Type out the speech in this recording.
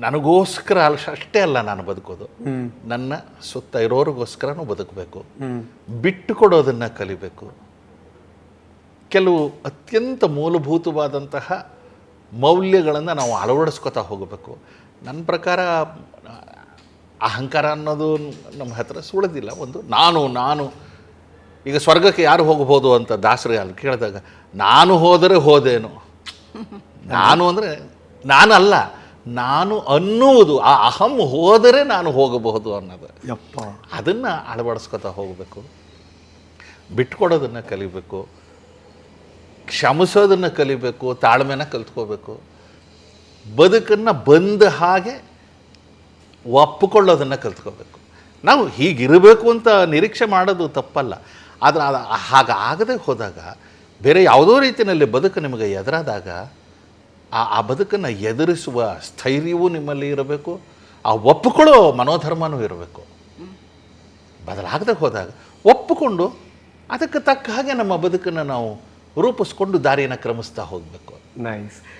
ನನಗೋಸ್ಕರ ಅಲ್ಲ ಅಷ್ಟೇ ಅಲ್ಲ ನಾನು ಬದುಕೋದು. ನನ್ನ ಸುತ್ತ ಇರೋರಿಗೋಸ್ಕರನೂ ಬದುಕಬೇಕು. ಬಿಟ್ಟು ಕೊಡೋದನ್ನು ಕಲಿಬೇಕು. ಕೆಲವು ಅತ್ಯಂತ ಮೂಲಭೂತವಾದಂತಹ ಮೌಲ್ಯಗಳನ್ನು ನಾವು ಅಳವಡಿಸ್ಕೊತಾ ಹೋಗಬೇಕು. ನನ್ನ ಪ್ರಕಾರ ಅಹಂಕಾರ ಅನ್ನೋದು ನಮ್ಮ ಹತ್ರ ಸುಳಿದಿಲ್ಲ. ಒಂದು ನಾನು ನಾನು. ಈಗ ಸ್ವರ್ಗಕ್ಕೆ ಯಾರು ಹೋಗಬಹುದು ಅಂತ ದಾಸರು ಅಲ್ಲಿ ಕೇಳಿದಾಗ ನಾನು ಹೋದರೆ ಹೋದೇನು? ನಾನು ಅಂದರೆ ನಾನಲ್ಲ. ನಾನು ಅನ್ನುವುದು ಆ ಅಹಂ ಹೋದರೆ ನಾನು ಹೋಗಬಹುದು ಅನ್ನೋದು. ಯಪ್ಪ. ಅದನ್ನು ಅಳವಡಿಸ್ಕೊತಾ ಹೋಗಬೇಕು. ಬಿಟ್ಕೊಡೋದನ್ನು ಕಲಿಬೇಕು. ಕ್ಷಮಿಸೋದನ್ನು ಕಲಿಬೇಕು ತಾಳ್ಮೆನ ಕಲ್ತ್ಕೋಬೇಕು. ಬದುಕನ್ನು ಬಂದ ಹಾಗೆ ಒಪ್ಪಿಕೊಳ್ಳೋದನ್ನು ಕಲ್ತ್ಕೋಬೇಕು. ನಾವು ಹೀಗಿರಬೇಕು ಅಂತ ನಿರೀಕ್ಷೆ ಮಾಡೋದು ತಪ್ಪಲ್ಲ. ಆದರೆ ಅದು ಹಾಗಾಗದೆ ಹೋದಾಗ ಬೇರೆ ಯಾವುದೋ ರೀತಿಯಲ್ಲಿ ಬದುಕು ನಿಮಗೆ ಎದುರಾದಾಗ ಆ ಆ ಬದುಕನ್ನು ಎದುರಿಸುವ ಸ್ಥೈರ್ಯವೂ ನಿಮ್ಮಲ್ಲಿ ಇರಬೇಕು, ಆ ಒಪ್ಪಿಕೊಳ್ಳೋ ಮನೋಧರ್ಮನೂ ಇರಬೇಕು. ಬದಲಾಗದೆ ಹೋದಾಗ ಒಪ್ಪಿಕೊಂಡು ಅದಕ್ಕೆ ತಕ್ಕ ಹಾಗೆ ನಮ್ಮ ಬದುಕನ್ನು ನಾವು ರೂಪಿಸ್ಕೊಂಡು ದಾರಿಯನ್ನು ಕ್ರಮಿಸ್ತಾ ಹೋಗಬೇಕು. ನೈಸ್